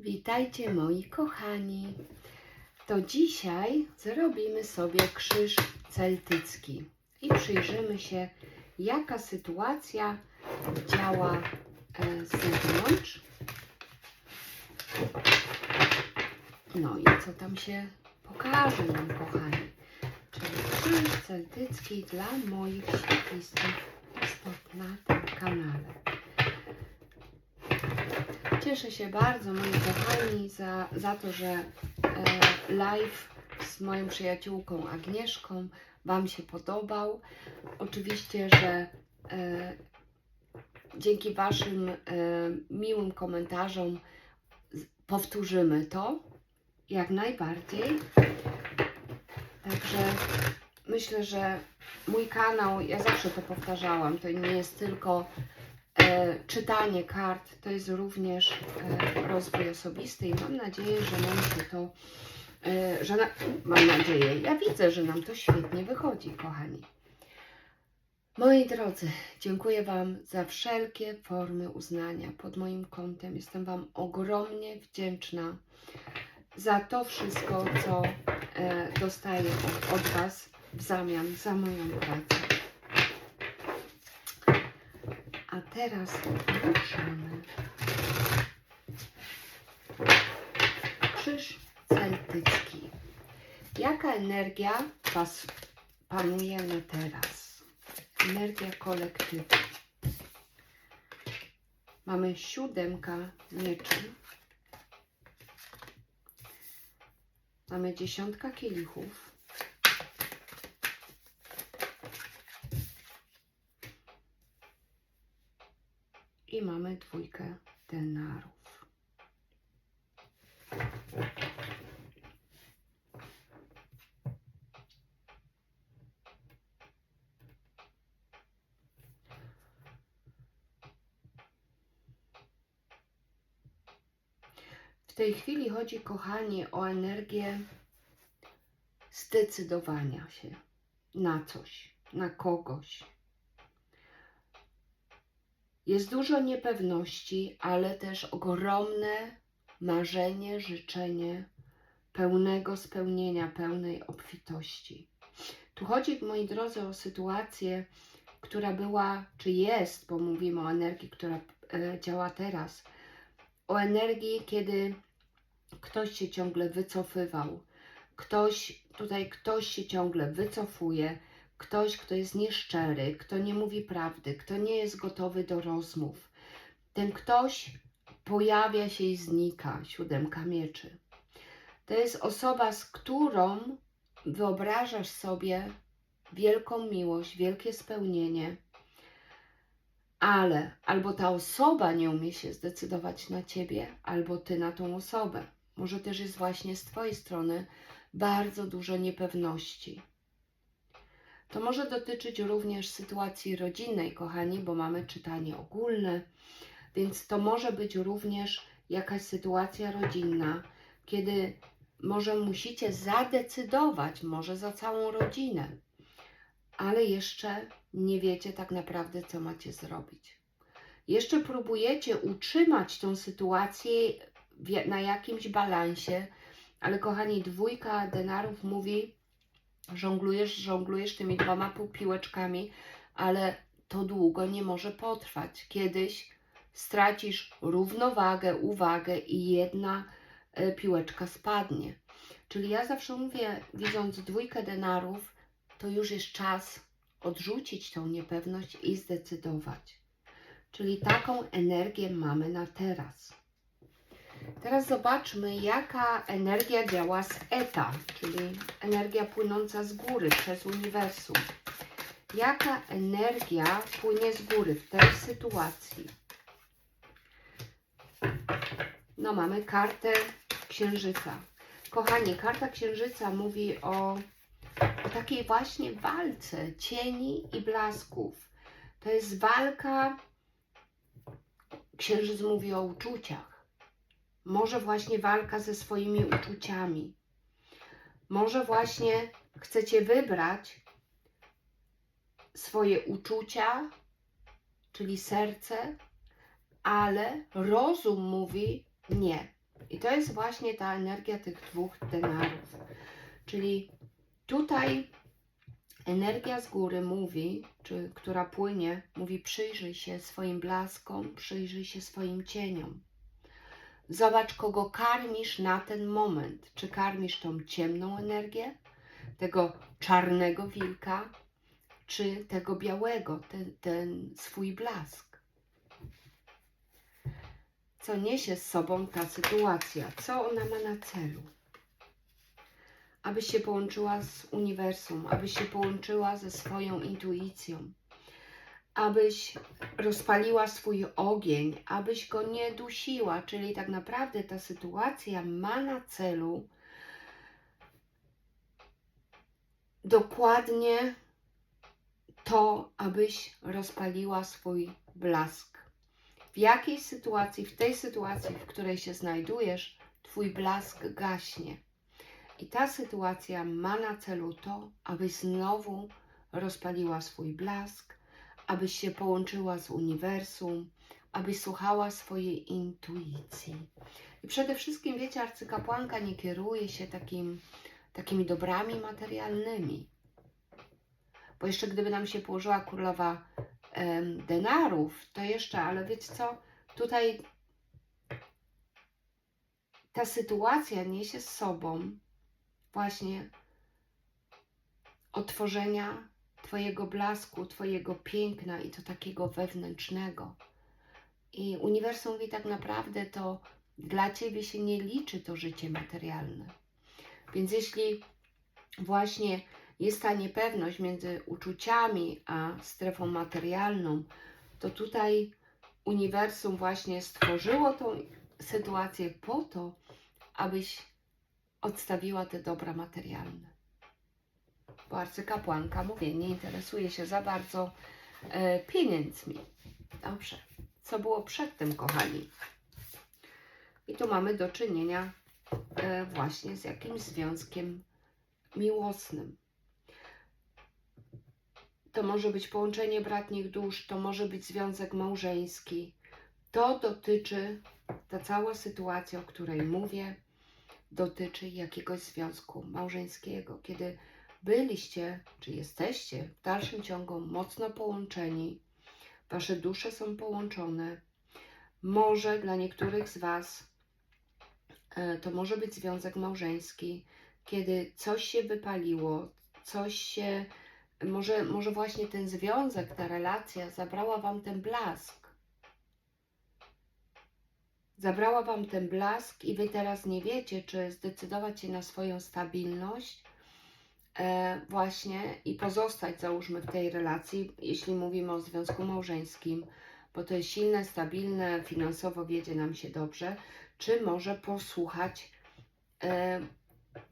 Witajcie moi kochani. To dzisiaj zrobimy sobie krzyż celtycki i przyjrzymy się, jaka sytuacja działa e, z zewnątrz. No i co tam się pokaże nam, kochani. Czyli krzyż celtycki dla moich świetlistych istot na tym kanale. Cieszę się bardzo, moi kochani, za, za to, że e, live z moją przyjaciółką Agnieszką Wam się podobał. Oczywiście, że e, dzięki Waszym e, miłym komentarzom powtórzymy to jak najbardziej. Także myślę, że mój kanał, ja zawsze to powtarzałam, to nie jest tylko czytanie kart, to jest również e, rozwój osobisty i mam nadzieję, że nam się to, e, że na, mam nadzieję, ja widzę, że nam to świetnie wychodzi, kochani. Moi drodzy, dziękuję Wam za wszelkie formy uznania pod moim kątem. Jestem Wam ogromnie wdzięczna za to wszystko, co e, dostaję od Was w zamian za moją pracę. A teraz ruszamy. Krzyż celtycki. Jaka energia Was panuje na teraz? Energia kolektywu. Mamy siódemka mieczy. Mamy dziesiątka kielichów. I mamy dwójkę denarów. W tej chwili chodzi, kochani, o energię zdecydowania się na coś, na kogoś. Jest dużo niepewności, ale też ogromne marzenie, życzenie pełnego spełnienia, pełnej obfitości. Tu chodzi, moi drodzy, o sytuację, która była, czy jest, bo mówimy o energii, która e, działa teraz, o energii, kiedy ktoś się ciągle wycofywał, ktoś, tutaj ktoś się ciągle wycofuje, ktoś, kto jest nieszczery, kto nie mówi prawdy, kto nie jest gotowy do rozmów. Ten ktoś pojawia się i znika, siódemka mieczy. To jest osoba, z którą wyobrażasz sobie wielką miłość, wielkie spełnienie, ale albo ta osoba nie umie się zdecydować na ciebie, albo ty na tą osobę. Może też jest właśnie z twojej strony bardzo dużo niepewności. To może dotyczyć również sytuacji rodzinnej, kochani, bo mamy czytanie ogólne, więc to może być również jakaś sytuacja rodzinna, kiedy może musicie zadecydować, może za całą rodzinę, ale jeszcze nie wiecie tak naprawdę, co macie zrobić. Jeszcze próbujecie utrzymać tą sytuację na jakimś balansie, ale kochani, dwójka denarów mówi, żonglujesz, żonglujesz tymi dwoma piłeczkami, ale to długo nie może potrwać. Kiedyś stracisz równowagę, uwagę i jedna e, piłeczka spadnie. Czyli ja zawsze mówię, widząc dwójkę denarów, to już jest czas odrzucić tą niepewność i zdecydować. Czyli taką energię mamy na teraz. Teraz zobaczmy, jaka energia działa z ETA, czyli energia płynąca z góry przez uniwersum. Jaka energia płynie z góry w tej sytuacji? No, mamy kartę księżyca. Kochani, karta księżyca mówi o, o takiej właśnie walce cieni i blasków. To jest walka, księżyc mówi o uczuciach. Może właśnie walka ze swoimi uczuciami. Może właśnie chcecie wybrać swoje uczucia, czyli serce, ale rozum mówi nie. I to jest właśnie ta energia tych dwóch denarów. Czyli tutaj energia z góry mówi, czy która płynie, mówi przyjrzyj się swoim blaskom, przyjrzyj się swoim cieniom. Zobacz, kogo karmisz na ten moment. Czy karmisz tą ciemną energię, tego czarnego wilka, czy tego białego, ten, ten swój blask. Co niesie z sobą ta sytuacja? Co ona ma na celu? Abyś się połączyła z uniwersum, abyś się połączyła ze swoją intuicją, abyś rozpaliła swój ogień, abyś go nie dusiła, czyli tak naprawdę ta sytuacja ma na celu dokładnie to, abyś rozpaliła swój blask. W jakiej sytuacji, w tej sytuacji, w której się znajdujesz, Twój blask gaśnie. I ta sytuacja ma na celu to, abyś znowu rozpaliła swój blask, abyś się połączyła z uniwersum, abyś słuchała swojej intuicji. I przede wszystkim, wiecie, arcykapłanka nie kieruje się takim, takimi dobrami materialnymi. Bo jeszcze gdyby nam się położyła królowa em, denarów, to jeszcze, ale wiecie co, tutaj ta sytuacja niesie z sobą właśnie otworzenia Twojego blasku, Twojego piękna i to takiego wewnętrznego. I uniwersum mówi tak naprawdę to dla Ciebie się nie liczy to życie materialne. Więc jeśli właśnie jest ta niepewność między uczuciami a strefą materialną, to tutaj uniwersum właśnie stworzyło tą sytuację po to, abyś odstawiła te dobra materialne. Bo arcykapłanka, mówię, nie interesuje się za bardzo e, pieniędzmi. Dobrze. Co było przedtem, kochani? I tu mamy do czynienia e, właśnie z jakimś związkiem miłosnym. To może być połączenie bratnich dusz, to może być związek małżeński. To dotyczy, ta cała sytuacja, o której mówię, dotyczy jakiegoś związku małżeńskiego, kiedy byliście, czy jesteście w dalszym ciągu mocno połączeni, wasze dusze są połączone. Może dla niektórych z Was e, to może być związek małżeński, kiedy coś się wypaliło, coś się, może, może właśnie ten związek, ta relacja zabrała Wam ten blask. Zabrała Wam ten blask i Wy teraz nie wiecie, czy zdecydować się na swoją stabilność właśnie i pozostać, załóżmy, w tej relacji, jeśli mówimy o związku małżeńskim, bo to jest silne, stabilne, finansowo wiedzie nam się dobrze, czy może posłuchać e,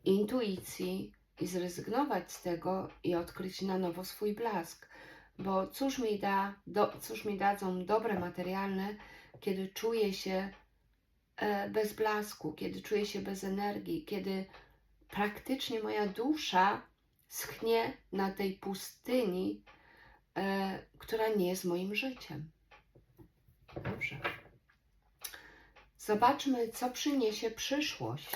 intuicji i zrezygnować z tego i odkryć na nowo swój blask. Bo cóż mi, da, do, cóż mi dadzą dobre materialne, kiedy czuję się e, bez blasku, kiedy czuję się bez energii, kiedy praktycznie moja dusza schnie na tej pustyni, e, która nie jest moim życiem. Dobrze. Zobaczmy, co przyniesie przyszłość.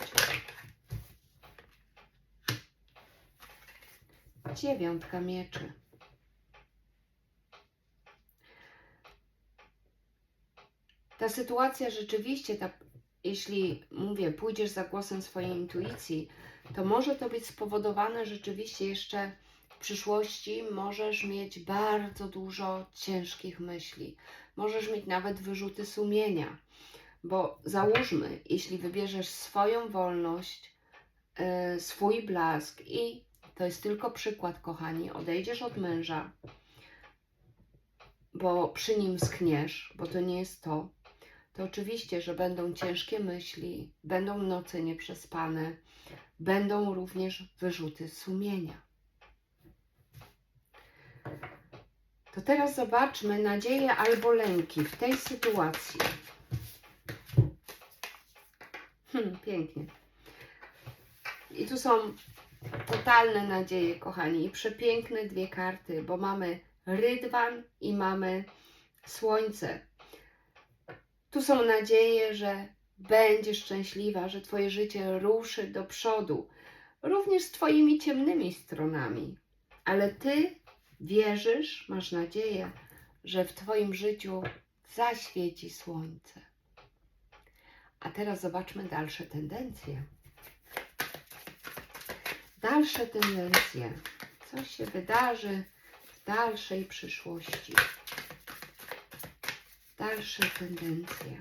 Dziewiątka mieczy. Ta sytuacja rzeczywiście, ta, jeśli mówię, pójdziesz za głosem swojej intuicji, to może to być spowodowane rzeczywiście jeszcze w przyszłości. Możesz mieć bardzo dużo ciężkich myśli. Możesz mieć nawet wyrzuty sumienia. Bo załóżmy, jeśli wybierzesz swoją wolność, yy, swój blask i to jest tylko przykład, kochani. Odejdziesz od męża, bo przy nim schniesz, bo to nie jest to. To oczywiście, że będą ciężkie myśli, będą noce nieprzespane, będą również wyrzuty sumienia. To teraz zobaczmy nadzieję albo lęki w tej sytuacji. Hmm, pięknie. I tu są totalne nadzieje, kochani. I przepiękne dwie karty, bo mamy rydwan i mamy słońce. Tu są nadzieje, że będziesz szczęśliwa, że Twoje życie ruszy do przodu, również z Twoimi ciemnymi stronami. Ale Ty wierzysz, masz nadzieję, że w Twoim życiu zaświeci słońce. A teraz zobaczmy dalsze tendencje. Dalsze tendencje. Co się wydarzy w dalszej przyszłości? Dalsze tendencje.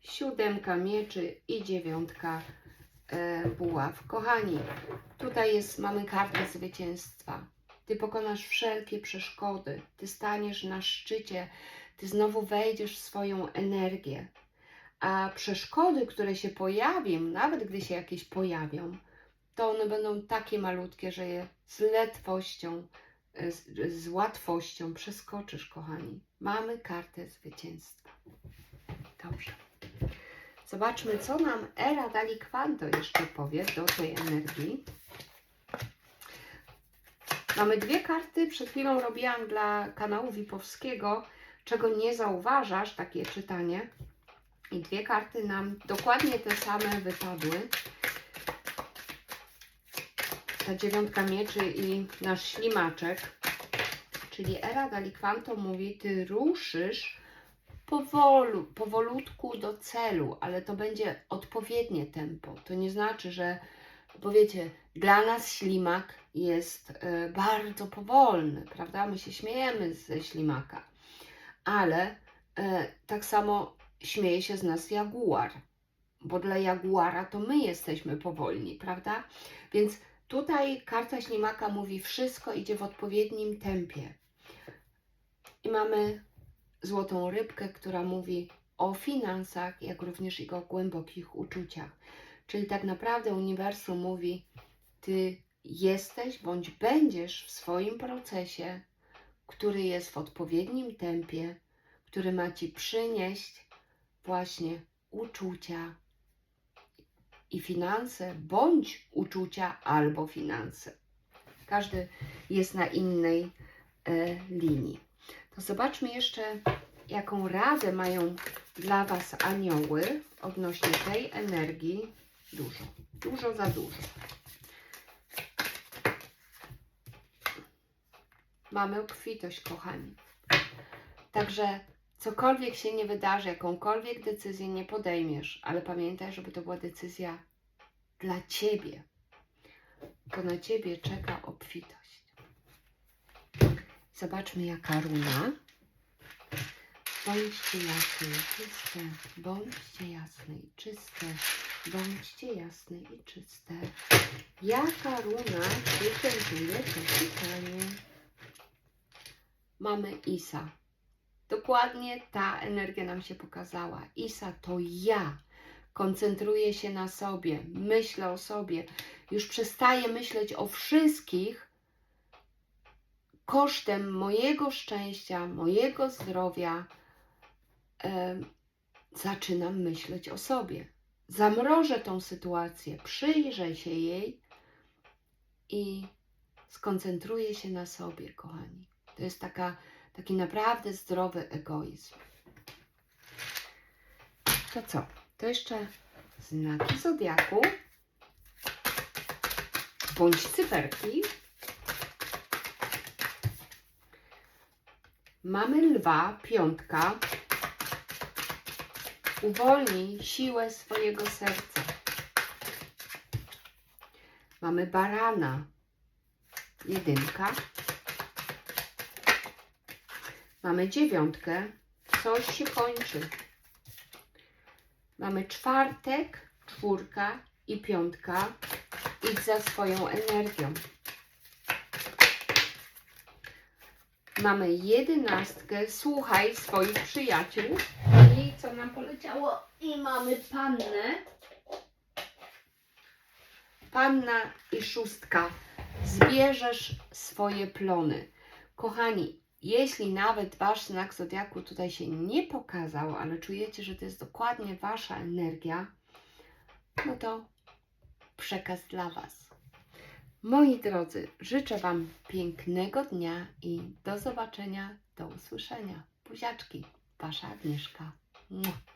Siódemka mieczy i dziewiątka e, buław. Kochani, tutaj jest, mamy kartę zwycięstwa. Ty pokonasz wszelkie przeszkody. Ty staniesz na szczycie. Ty znowu wejdziesz w swoją energię. A przeszkody, które się pojawią, nawet gdy się jakieś pojawią, to one będą takie malutkie, że je z letwością, z, z łatwością przeskoczysz, kochani. Mamy kartę zwycięstwa. Dobrze. Zobaczmy, co nam Era Dali Quanto jeszcze powie do tej energii. Mamy dwie karty. Przed chwilą robiłam dla kanału Wipowskiego, czego nie zauważasz, takie czytanie. I dwie karty nam dokładnie te same wypadły. Ta dziewiątka mieczy i nasz ślimaczek. Czyli Era Dalikwanto mówi, ty ruszysz powolu, powolutku do celu, ale to będzie odpowiednie tempo. To nie znaczy, że, bo wiecie, dla nas ślimak jest e, bardzo powolny, prawda? My się śmiejemy ze ślimaka, ale e, tak samo śmieje się z nas jaguar, bo dla jaguara to my jesteśmy powolni, prawda? Więc tutaj karta ślimaka mówi, wszystko idzie w odpowiednim tempie. I mamy złotą rybkę, która mówi o finansach, jak również i o głębokich uczuciach. Czyli tak naprawdę uniwersum mówi, ty jesteś bądź będziesz w swoim procesie, który jest w odpowiednim tempie, który ma ci przynieść właśnie uczucia i finanse, bądź uczucia albo finanse. Każdy jest na innej e, linii. To zobaczmy jeszcze, jaką radę mają dla Was anioły odnośnie tej energii. Dużo, dużo za dużo. Mamy obfitość, kochani. Także cokolwiek się nie wydarzy, jakąkolwiek decyzję nie podejmiesz, ale pamiętaj, żeby to była decyzja dla Ciebie. To na Ciebie czeka obfitość. Zobaczmy jaka runa. Bądźcie jasne i czyste, bądźcie jasne i czyste, bądźcie jasne i czyste. Jaka runa reprezentuje to czytanie? Mamy Isa. Dokładnie ta energia nam się pokazała. Isa to ja. Koncentruję się na sobie, myślę o sobie. Już przestaję myśleć o wszystkich, kosztem mojego szczęścia, mojego zdrowia em, zaczynam myśleć o sobie. Zamrożę tą sytuację, przyjrzę się jej i skoncentruję się na sobie, kochani. To jest taka, taki naprawdę zdrowy egoizm. To co? To jeszcze znaki zodiaku bądź cyferki. Mamy lwa, piątka. Uwolnij siłę swojego serca. Mamy barana, jedynka. Mamy dziewiątkę, coś się kończy. Mamy czwartek, czwórka i piątka. Idź za swoją energią. Mamy jedenastkę, słuchaj swoich przyjaciół. I co nam poleciało? I mamy pannę. Panna i szóstka. Zbierzesz swoje plony. Kochani, jeśli nawet wasz znak zodiaku tutaj się nie pokazał, ale czujecie, że to jest dokładnie wasza energia, no to przekaz dla was. Moi drodzy, życzę Wam pięknego dnia i do zobaczenia, do usłyszenia. Buziaczki. Wasza Agnieszka. Mua.